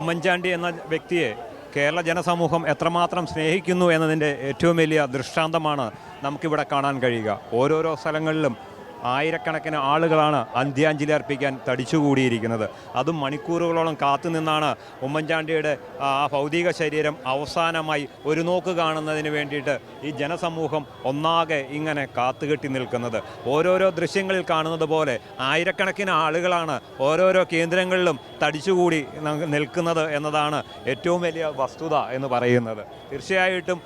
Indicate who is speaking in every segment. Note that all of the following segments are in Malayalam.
Speaker 1: ഉമ്മൻചാണ്ടി എന്ന വ്യക്തിയെ കേരള ജനസമൂഹം എത്രമാത്രം സ്നേഹിക്കുന്നു എന്നതിന്റെ ഏറ്റവും വലിയ ദൃഷ്ടാന്തമാണ് നമുക്കിവിടെ കാണാൻ കഴിയുക. ഓരോരോ സ്ഥലങ്ങളിലും ആയിരക്കണക്കിന് ആളുകളാണ് അന്ത്യാഞ്ജലി അർപ്പിക്കാൻ തടിച്ചുകൂടിയിരിക്കുന്നത്. അതും മണിക്കൂറുകളോളം കാത്തുനിന്നാണ് ഉമ്മൻചാണ്ടിയുടെ ആ ഭൗതിക ശരീരം അവസാനമായി ഒരു നോക്ക് കാണുന്നതിന് വേണ്ടിയിട്ട് ഈ ജനസമൂഹം ഒന്നാകെ ഇങ്ങനെ കാത്തുകെട്ടി നിൽക്കുന്നത്. ഓരോരോ ദൃശ്യങ്ങളിൽ കാണുന്നത് പോലെ ആയിരക്കണക്കിന് ആളുകളാണ് ഓരോരോ കേന്ദ്രങ്ങളിലും തടിച്ചുകൂടി നിൽക്കുന്നത് എന്നതാണ് ഏറ്റവും വലിയ വസ്തുത എന്ന് പറയുന്നത്. തീർച്ചയായിട്ടും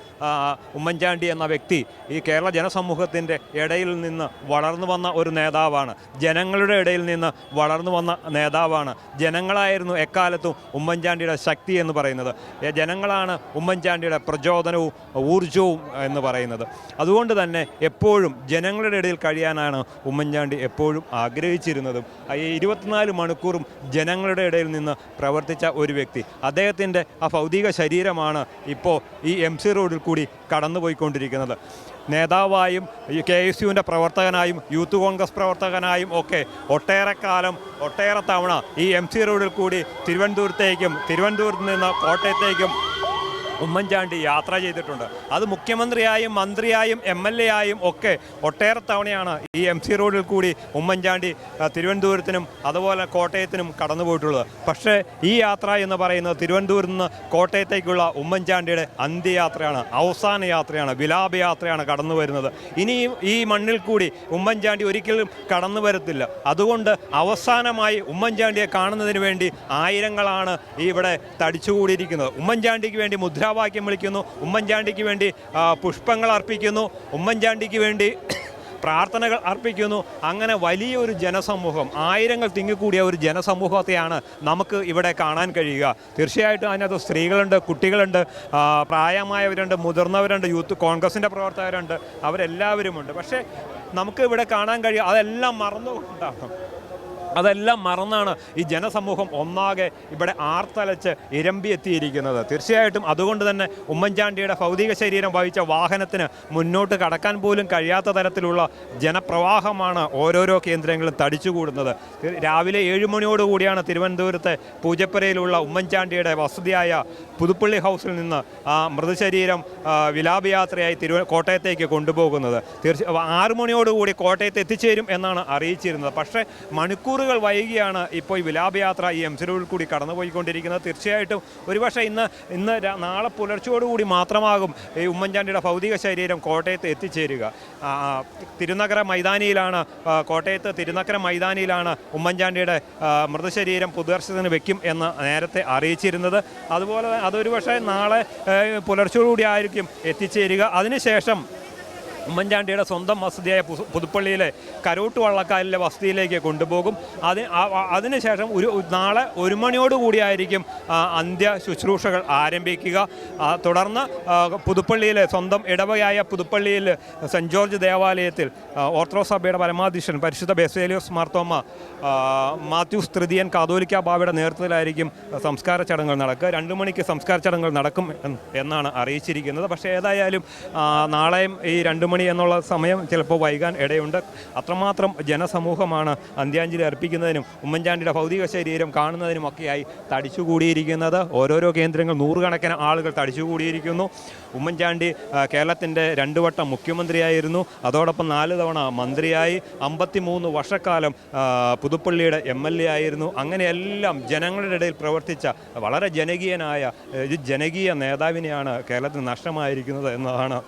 Speaker 1: ഉമ്മൻചാണ്ടി എന്ന വ്യക്തി ഈ കേരള ജനസമൂഹത്തിന്റെ ഇടയിൽ നിന്ന് വളർന്നു വന്ന ഒരു നേതാവാണ്. ജനങ്ങളുടെ ഇടയിൽ നിന്ന് വളർന്നു വന്ന നേതാവാണ്. ജനങ്ങളായിരുന്നു എക്കാലത്തും ഉമ്മൻചാണ്ടിയുടെ ശക്തി എന്ന് പറയുന്നത്. ജനങ്ങളാണ് ഉമ്മൻചാണ്ടിയുടെ പ്രചോദനവും ഊർജവും എന്ന് പറയുന്നത്. അതുകൊണ്ട് തന്നെ എപ്പോഴും ജനങ്ങളുടെ ഇടയിൽ കഴിയാനാണ് ഉമ്മൻചാണ്ടി എപ്പോഴും ആഗ്രഹിച്ചിരുന്നതും. ഈ ഇരുപത്തിനാല് മണിക്കൂറും ജനങ്ങളുടെ ഇടയിൽ നിന്ന് പ്രവർത്തിച്ച ഒരു വ്യക്തി. അദ്ദേഹത്തിന്റെ ആ ഭൗതിക ശരീരമാണ് ഇപ്പോൾ ഈ എം സി റോഡിൽ കൂടി കടന്നുപോയിക്കൊണ്ടിരിക്കുന്നത്. നേതാവായും കെ എസ് യുവിന്റെ പ്രവർത്തകനായും യൂത്ത് കോൺഗ്രസ് പ്രവർത്തകനായും ഒക്കെ ഒട്ടേറെ കാലം ഒട്ടേറെ തവണ ഈ എം സി റോഡിൽ കൂടി തിരുവനന്തപുരത്തേക്കും തിരുവനന്തപുരത്ത് നിന്ന് കോട്ടയത്തേക്കും ഉമ്മൻചാണ്ടി യാത്ര ചെയ്തിട്ടുണ്ട്. അത് മുഖ്യമന്ത്രിയായും മന്ത്രിയായും എം എൽ എ ആയും ഒക്കെ ഒട്ടേറെ തവണയാണ് ഈ എം സി റോഡിൽ കൂടി ഉമ്മൻചാണ്ടി തിരുവനന്തപുരത്തിനും അതുപോലെ കോട്ടയത്തിനും കടന്നുപോയിട്ടുള്ളത്. പക്ഷേ ഈ യാത്ര എന്ന് പറയുന്നത് തിരുവനന്തപുരത്ത് നിന്ന് കോട്ടയത്തേക്കുള്ള ഉമ്മൻചാണ്ടിയുടെ അന്ത്യയാത്രയാണ് അവസാന യാത്രയാണ് വിലാപയാത്രയാണ് കടന്നു വരുന്നത് ഇനിയും ഈ മണ്ണിൽ കൂടി ഉമ്മൻചാണ്ടി ഒരിക്കലും കടന്നു വരത്തില്ല അതുകൊണ്ട് അവസാനമായി ഉമ്മൻചാണ്ടിയെ കാണുന്നതിന് വേണ്ടി ആയിരങ്ങളാണ് ഇവിടെ തടിച്ചുകൂടിയിരിക്കുന്നത്. ഉമ്മൻചാണ്ടിക്ക് വേണ്ടി മുദ്രാവാക്യം വിളിക്കുന്നു. ഉമ്മൻചാണ്ടിക്ക് വേണ്ടി പുഷ്പങ്ങൾ അർപ്പിക്കുന്നു. ഉമ്മൻചാണ്ടിക്ക് വേണ്ടി പ്രാർത്ഥനകൾ അർപ്പിക്കുന്നു. അങ്ങനെ വലിയൊരു ജനസമൂഹം ആയിരങ്ങൾ തിങ്ങിക്കൂടിയ ഒരു ജനസമൂഹത്തെയാണ് നമുക്ക് ഇവിടെ കാണാൻ കഴിയുക. തീർച്ചയായിട്ടും അതിനകത്ത് സ്ത്രീകളുണ്ട് കുട്ടികളുണ്ട് പ്രായമായവരുണ്ട് മുതിർന്നവരുണ്ട് യൂത്ത് കോൺഗ്രസിന്റെ പ്രവർത്തകരുണ്ട് അവരെല്ലാവരുമുണ്ട്. പക്ഷേ നമുക്ക് ഇവിടെ കാണാൻ കഴിയുക അതെല്ലാം മറന്നുകൊണ്ടാണ്. അതെല്ലാം മറന്നാണ് ഈ ജനസമൂഹം ഒന്നാകെ ഇവിടെ ആർത്തലച്ച് ഇരമ്പിയെത്തിയിരിക്കുന്നത്. തീർച്ചയായിട്ടും അതുകൊണ്ട് തന്നെ ഉമ്മൻചാണ്ടിയുടെ ഭൗതിക ശരീരം വഹിച്ച വാഹനത്തിന് മുന്നോട്ട് കടക്കാൻ പോലും കഴിയാത്ത തരത്തിലുള്ള ജനപ്രവാഹമാണ് ഓരോരോ കേന്ദ്രങ്ങളും തടിച്ചുകൂടുന്നത്. രാവിലെ ഏഴ് മണിയോടുകൂടിയാണ് തിരുവനന്തപുരത്തെ പൂജപ്പുരയിലുള്ള ഉമ്മൻചാണ്ടിയുടെ വസതിയായ പുതുപ്പള്ളി ഹൗസിൽ നിന്ന് ആ മൃതശരീരം വിലാപയാത്രയായി തിരുവ കോട്ടയത്തേക്ക് കൊണ്ടുപോകുന്നത്. തീർച്ച ആറ് മണിയോടുകൂടി കോട്ടയത്ത് എത്തിച്ചേരും എന്നാണ് അറിയിച്ചിരുന്നത്. പക്ഷേ മണിക്കൂറുകൾ വൈകിയാണ് ഇപ്പോൾ ഈ വിലാപയാത്ര ഈ എംസിലൂരിൽ കൂടി കടന്നുപോയിക്കൊണ്ടിരിക്കുന്നത്. തീർച്ചയായിട്ടും ഒരുപക്ഷെ ഇന്ന് ഇന്ന് നാളെ പുലർച്ചയോടുകൂടി മാത്രമാകും ഈ ഉമ്മൻചാണ്ടിയുടെ ഭൗതിക ശരീരം കോട്ടയത്ത് എത്തിച്ചേരുക. തിരുനഗര മൈതാനിയിലാണ് കോട്ടയത്ത് തിരുനക്കര മൈതാനിയിലാണ് ഉമ്മൻചാണ്ടിയുടെ മൃതശരീരം പൊതുദർശനത്തിന് വെക്കും എന്ന് നേരത്തെ അറിയിച്ചിരുന്നത്. അതുപോലെ അതൊരു പക്ഷേ നാളെ പുലർച്ചയോടുകൂടി ആയിരിക്കും എത്തിച്ചേരുക. അതിനുശേഷം ഉമ്മൻചാണ്ടിയുടെ സ്വന്തം വസതിയായ പുതു- പുതുപ്പള്ളിയിലെ കരോട്ട് വള്ളക്കാരിലെ വസതിയിലേക്ക് കൊണ്ടുപോകും. അത് അതിനുശേഷം ഒരു നാളെ ഒരു മണിയോടുകൂടിയായിരിക്കും അന്ത്യ ശുശ്രൂഷകൾ ആരംഭിക്കുക. തുടർന്ന് പുതുപ്പള്ളിയിലെ സ്വന്തം ഇടവയായ പുതുപ്പള്ളിയിൽ സെന്റ് ജോർജ് ദേവാലയത്തിൽ ഓർത്തഡോക്സ് സഭയുടെ പരമാധ്യക്ഷൻ പരിശുദ്ധ ബെസേലിയോസ് മാർത്തോമ്മ ആ, മാത്യൂസ് തൃതീയൻ കാതോലിക്ക ബാബയുടെ നേതൃത്വത്തിലായിരിക്കും സംസ്കാര ചടങ്ങുകൾ നടക്കുക. രണ്ട് മണിക്ക് സംസ്കാര ചടങ്ങുകൾ നടക്കും എന്നാണ് അറിയിച്ചിരിക്കുന്നത്. പക്ഷേ ഏതായാലും നാളെയും ഈ രണ്ട് എന്നുള്ള സമയം ചിലപ്പോൾ വൈകാൻ ഇടയുണ്ട്. അത്രമാത്രം ജനസമൂഹമാണ് അന്ത്യാഞ്ജലി അർപ്പിക്കുന്നതിനും ഉമ്മൻചാണ്ടിയുടെ ഭൗതിക ശരീരം കാണുന്നതിനുമൊക്കെയായി തടിച്ചുകൂടിയിരിക്കുന്നത്. ഓരോരോ കേന്ദ്രങ്ങൾ നൂറുകണക്കിന് ആളുകൾ തടിച്ചുകൂടിയിരിക്കുന്നു. ഉമ്മൻചാണ്ടി കേരളത്തിന്റെ രണ്ടു വട്ടം മുഖ്യമന്ത്രിയായിരുന്നു. അതോടൊപ്പം നാല് തവണ മന്ത്രിയായി. അമ്പത്തിമൂന്ന് വർഷക്കാലം പുതുപ്പള്ളിയുടെ എം എൽ എ ആയിരുന്നു. അങ്ങനെയെല്ലാം ജനങ്ങളുടെ ഇടയിൽ പ്രവർത്തിച്ച വളരെ ജനകീയനായ ഒരു ജനകീയ നേതാവിനെയാണ് കേരളത്തിന് നഷ്ടമായിരിക്കുന്നത് എന്നതാണ്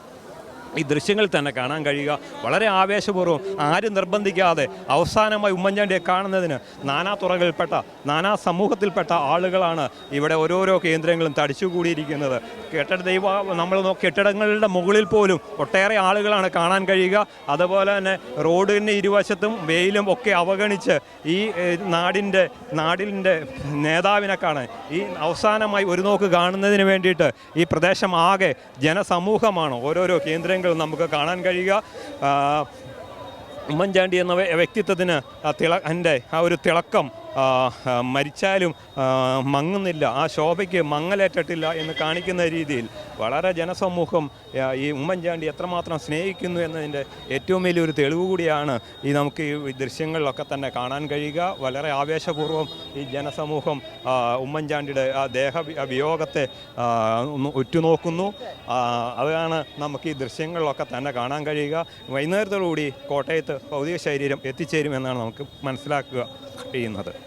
Speaker 1: ഈ ദൃശ്യങ്ങളിൽ തന്നെ കാണാൻ കഴിയുക. വളരെ ആവേശപൂർവം ആരും നിർബന്ധിക്കാതെ അവസാനമായി ഉമ്മൻചാണ്ടിയെ കാണുന്നതിന് നാനാ തുറകളിൽപ്പെട്ട നാനാ സമൂഹത്തിൽപ്പെട്ട ആളുകളാണ് ഇവിടെ ഓരോരോ കേന്ദ്രങ്ങളും തടിച്ചുകൂടിയിരിക്കുന്നത്. കെട്ടിട ദൈവ നമ്മൾ കെട്ടിടങ്ങളുടെ മുകളിൽ പോലും ഒട്ടേറെ ആളുകളാണ് കാണാൻ കഴിയുക. അതുപോലെ തന്നെ റോഡിന് ഇരുവശത്തും വെയിലും ഒക്കെ അവഗണിച്ച് ഈ നാടിന്റെ നാടിന്റെ നേതാവിനെ കാണാൻ ഈ അവസാനമായി ഒരു നോക്ക് കാണുന്നതിന് വേണ്ടിയിട്ട് ഈ പ്രദേശം ആകെ ജനസമൂഹമാണ് ഓരോരോ നമുക്ക് കാണാൻ കഴിയുക. ഉമ്മൻചാണ്ടി എന്ന വ്യ- വ്യക്തിത്വത്തിന് തിള എന്റെ ആ ഒരു തിളക്കം മരിച്ചാലും മങ്ങുന്നില്ല ആ ശോഭയ്ക്ക് മങ്ങലേറ്റിട്ടില്ല എന്ന് കാണിക്കുന്ന രീതിയിൽ വളരെ ജനസമൂഹം ഈ ഉമ്മൻചാണ്ടി എത്രമാത്രം സ്നേഹിക്കുന്നു എന്നതിന്റെ ഏറ്റവും വലിയൊരു തെളിവ് കൂടിയാണ് ഈ നമുക്ക് ഈ ദൃശ്യങ്ങളിലൊക്കെ തന്നെ കാണാൻ കഴിയുക. വളരെ ആവേശപൂർവം ഈ ജനസമൂഹം ഉമ്മൻചാണ്ടിയുടെ ആ ദേഹ വിയോഗത്തെ ഉറ്റുനോക്കുന്നു. അതാണ് നമുക്ക് ഈ ദൃശ്യങ്ങളിലൊക്കെ തന്നെ കാണാൻ കഴിയുക. വൈകുന്നേരത്തോടുകൂടി കോട്ടയത്ത് ഭൗതിക ശരീരം എത്തിച്ചേരുമെന്നാണ് നമുക്ക് മനസ്സിലാക്കുക കഴിയുന്നത്